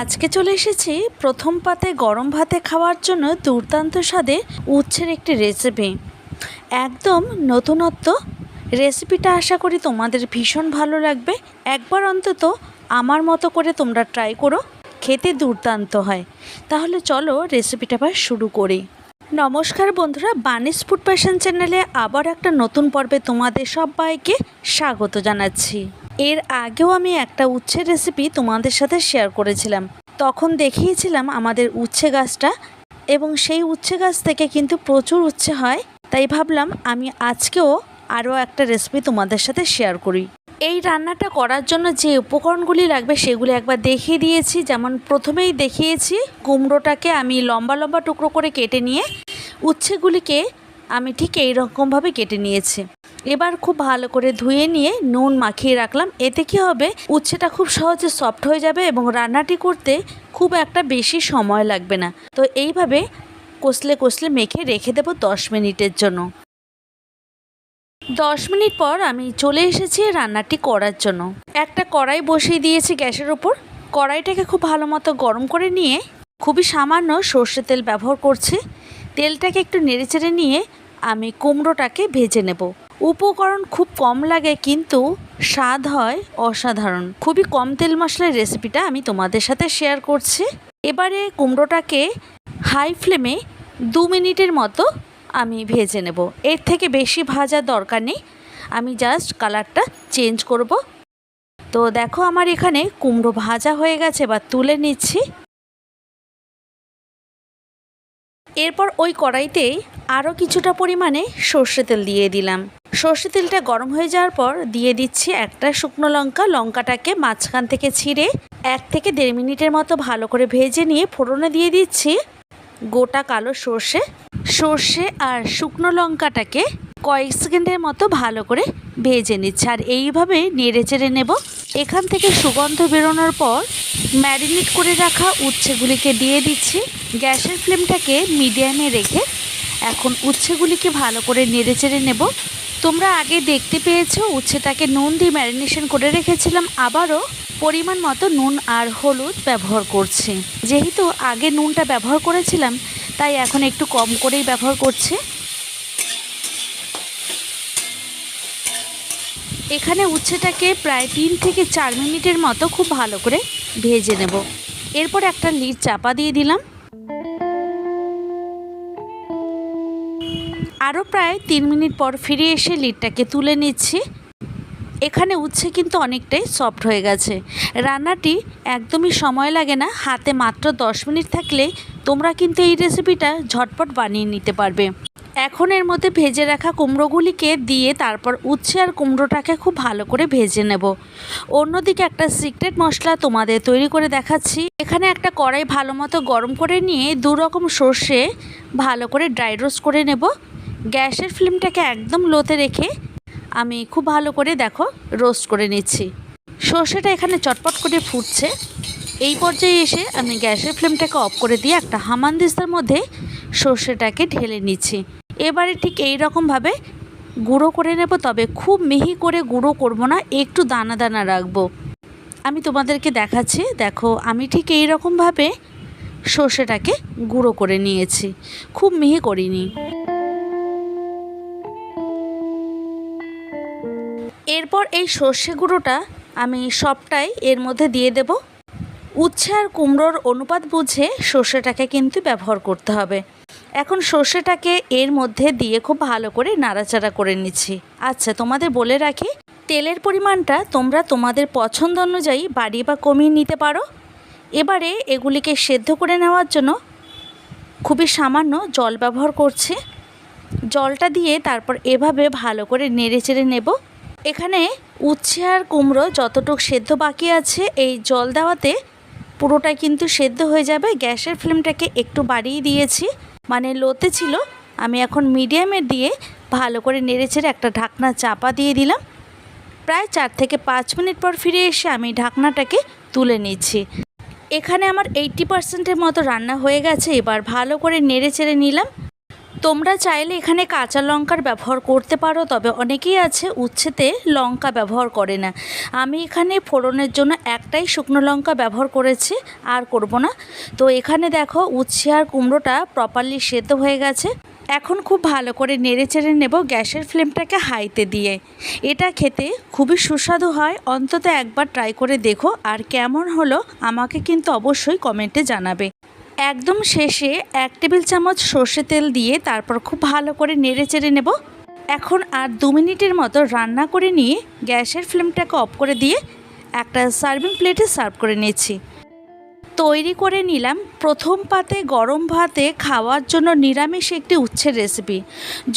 আজকে চলে এসেছি প্রথম পাতে গরম ভাতে খাওয়ার জন্য দুর্দান্ত স্বাদে উচ্ছের একটি রেসিপি একদম নতুনত্ব। রেসিপিটা আশা করি তোমাদের ভীষণ ভালো লাগবে। একবার অন্তত আমার মতো করে তোমরা ট্রাই করো, খেতে দুর্দান্ত হয়। তাহলে চলো রেসিপিটা আবার শুরু করি। নমস্কার বন্ধুরা বানিস ফুড প্যাশন চ্যানেলে আবার একটা নতুন পর্বে তোমাদের সবাইকে স্বাগত জানাচ্ছি। এর আগেও আমি একটা উচ্ছের রেসিপি তোমাদের সাথে শেয়ার করেছিলাম। তখন দেখিয়েছিলাম আমাদের উচ্ছে গাছটা এবং সেই উচ্ছে গাছ থেকে কিন্তু প্রচুর উচ্ছে হয়, তাই ভাবলাম আমি আজকেও আরও একটা রেসিপি তোমাদের সাথে শেয়ার করি। এই রান্নাটা করার জন্য যে উপকরণগুলি লাগবে সেগুলি একবার দেখিয়ে দিয়েছি। যেমন প্রথমেই দেখিয়েছি কুমড়োটাকে আমি লম্বা লম্বা টুকরো করে কেটে নিয়ে, উচ্ছেগুলিকে আমি ঠিক এই রকমভাবে কেটে নিয়েছি। এবার খুব ভালো করে ধুয়ে নিয়ে নুন মাখিয়ে রাখলাম। এতে কি হবে? উচ্ছেটা খুব সহজে সফট হয়ে যাবে এবং রান্নাটি করতে খুব একটা বেশি সময় লাগবে না। তো এইভাবে কষলে কষলে মেখে রেখে দেবো দশ মিনিটের জন্য। দশ মিনিট পর আমি চলে এসেছি রান্নাটি করার জন্য। একটা কড়াই বসিয়ে দিয়েছি গ্যাসের ওপর। কড়াইটাকে খুব ভালো মতো গরম করে নিয়ে খুবই সামান্য সর্ষে তেল ব্যবহার করছি। তেলটাকে একটু নেড়েচেড়ে নিয়ে আমি কুমড়োটাকে ভেজে নেব। উপকরণ খুব কম লাগে, কিন্তু স্বাদ হয় অসাধারণ। খুবই কম তেল মশলার রেসিপিটা আমি তোমাদের সাথে শেয়ার করছি। এবারে কুমড়োটাকে হাই ফ্লেমে দু মিনিটের মতো আমি ভেজে নেব। এর থেকে বেশি ভাজার দরকার নেই। আমি জাস্ট কালারটা চেঞ্জ করব। তো দেখো আমার এখানে কুমড়ো ভাজা হয়ে গেছে বা তুলে নিচ্ছি। এরপর ওই কড়াইতেই আরও কিছুটা পরিমাণে সর্ষে তেল দিয়ে দিলাম। সর্ষে তেলটা গরম হয়ে যাওয়ার পর দিয়ে দিচ্ছি একটা শুকনো লঙ্কা। লঙ্কাটাকে মাঝখান থেকে ছিঁড়ে এক থেকে দেড় মিনিটের মতো ভালো করে ভেজে নিয়ে ফোড়নে দিয়ে দিচ্ছি গোটা কালো সর্ষে। সর্ষে আর শুকনো লঙ্কাটাকে কয়েক সেকেন্ডের মতো ভালো করে ভেজে নিচ্ছে। আর এইভাবে নেড়ে চেড়ে নেব। এখান থেকে সুগন্ধ বেরোনোর পর ম্যারিনেট করে রাখা উচ্ছেগুলিকে দিয়ে দিচ্ছি। গ্যাসের ফ্লেমটাকে মিডিয়ামে রেখে এখন উচ্ছেগুলিকে ভালো করে নেড়ে চেড়ে নেব। তোমরা আগে দেখতে পেয়েছ উচ্ছেটাকে নুন দিয়ে ম্যারিনেশন করে রেখেছিলাম, আবারও পরিমাণ মতো নুন আর হলুদ ব্যবহার করছি। যেহেতু আগে নুনটা ব্যবহার করেছিলাম, তাই এখন একটু কম করেই ব্যবহার করছি। এখানে উচ্ছেটাকে প্রায় তিন থেকে চার মিনিটের মতো খুব ভালো করে ভেজে নেব। এরপর একটা লিড চাপা দিয়ে দিলাম। আরও প্রায় তিন মিনিট পর ফিরে এসে লিডটাকে তুলে নিচ্ছি। এখানে উচ্ছে কিন্তু অনেকটাই সফট হয়ে গেছে। রান্নাটি একদমই সময় লাগে না, হাতে মাত্র দশ মিনিট থাকলে তোমরা কিন্তু এই রেসিপিটা ঝটপট বানিয়ে নিতে পারবে। এখন এর মধ্যে ভেজে রাখা কুমড়োগুলিকে দিয়ে তারপর উচ্ছে আর কুমড়োটাকে খুব ভালো করে ভেজে নেব। অন্যদিকে একটা সিক্রেট মশলা তোমাদের তৈরি করে দেখাচ্ছি। এখানে একটা কড়াই ভালো মতো গরম করে নিয়ে দু রকম সর্ষে ভালো করে ড্রাই রোস্ট করে নেব। গ্যাসের ফ্লেমটাকে একদম লোতে রেখে আমি খুব ভালো করে দেখো, রোস্ট করে নিচ্ছি। সর্ষেটা এখানে চটপট করে ফুটছে। এই পর্যায়ে এসে আমি গ্যাসের ফ্লেমটাকে অফ করে দিয়ে একটা হামানদিস্তার মধ্যে সর্ষেটাকে ঢেলে নিচ্ছি। এবারে ঠিক এই রকমভাবে গুঁড়ো করে নেব, তবে খুব মিহি করে গুঁড়ো করব না, একটু দানা দানা রাখব। আমি তোমাদেরকে দেখাচ্ছি, দেখো, আমি ঠিক এই রকমভাবে সর্ষেটাকে গুঁড়ো করে নিয়েছি। খুব মিহি করিনি। এরপর এই সর্ষে গুঁড়োটা আমি সবটাই এর মধ্যে দিয়ে দেব। উচ্ছে আর কুমড়োর অনুপাত বুঝে সর্ষেটাকে কিন্তু ব্যবহার করতে হবে। এখন সর্ষেটাকে এর মধ্যে দিয়ে খুব ভালো করে নাড়াচাড়া করে নিচ্ছি। আচ্ছা তোমাদের বলে রাখি, তেলের পরিমাণটা তোমরা তোমাদের পছন্দ অনুযায়ী বাড়িয়ে বা কমিয়ে নিতে পারো। এবারে এগুলিকে সেদ্ধ করে নেওয়ার জন্য খুবই সামান্য জল ব্যবহার করছি। জলটা দিয়ে তারপর এভাবে ভালো করে নেড়ে চেড়ে নেব। এখানে উচ্ছে আর কুমড়ো যতটুক সেদ্ধ বাকি আছে, এই জল দেওয়াতে পুরোটাই কিন্তু সেদ্ধ হয়ে যাবে। গ্যাসের ফ্লেমটাকে একটু বাড়িয়ে দিয়েছি। মানে লোতে ছিল, আমি এখন মিডিয়ামে দিয়ে ভালো করে নেড়েচেড়ে একটা ঢাকনা চাপা দিয়ে দিলাম। প্রায় চার থেকে পাঁচ মিনিট পর ফিরে এসে আমি ঢাকনাটাকে তুলে নিচ্ছি। এখানে আমার এইটটি পার্সেন্টের মতো রান্না হয়ে গেছে, এবার ভালো করে নেড়ে চেড়ে নিলাম। তোমরা চাইলে এখানে কাঁচা লঙ্কার ব্যবহার করতে পারো, তবে অনেকেই আছে উচ্ছেতে লঙ্কা ব্যবহার করে না। আমি এখানে ফোড়নের জন্য একটাই শুকনো লঙ্কা ব্যবহার করেছি, আর করব না। তো এখানে দেখো উচ্ছে আর কুমড়োটা প্রপারলি সেদ্ধ হয়ে গেছে। এখন খুব ভালো করে নেড়ে চেড়ে নেব গ্যাসের ফ্লেমটাকে হাইতে দিয়ে। এটা খেতে খুবই সুস্বাদু হয়, অন্তত একবার ট্রাই করে দেখো, আর কেমন হলো আমাকে কিন্তু অবশ্যই কমেন্টে জানাবে। একদম শেষে এক টেবিল চামচ সর্ষে তেল দিয়ে তারপর খুব ভালো করে নেড়ে চেড়ে নেব। এখন আর দু মিনিটের মতো রান্না করে নিয়ে গ্যাসের ফ্লেমটাকে অফ করে দিয়ে একটা সার্ভিং প্লেটে সার্ভ করে নিয়েছি। তৈরি করে নিলাম প্রথম পাতে গরম ভাতে খাওয়ার জন্য নিরামিষ একটি উচ্ছের রেসিপি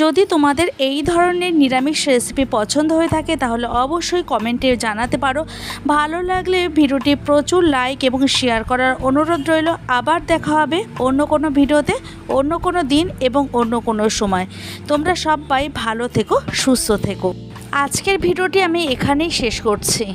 যদি তোমাদের এই ধরনের নিরামিষ রেসিপি পছন্দ হয়ে থাকে, তাহলে অবশ্যই কমেন্টে জানাতে পারো। ভালো লাগলে ভিডিওটি প্রচুর লাইক এবং শেয়ার করার অনুরোধ রইল। আবার দেখা হবে অন্য কোনো ভিডিওতে, অন্য কোনো দিন এবং অন্য কোনো সময়। তোমরা সবাই ভালো থেকো, সুস্থ থেকো। আজকের ভিডিওটি আমি এখানেই শেষ করছি।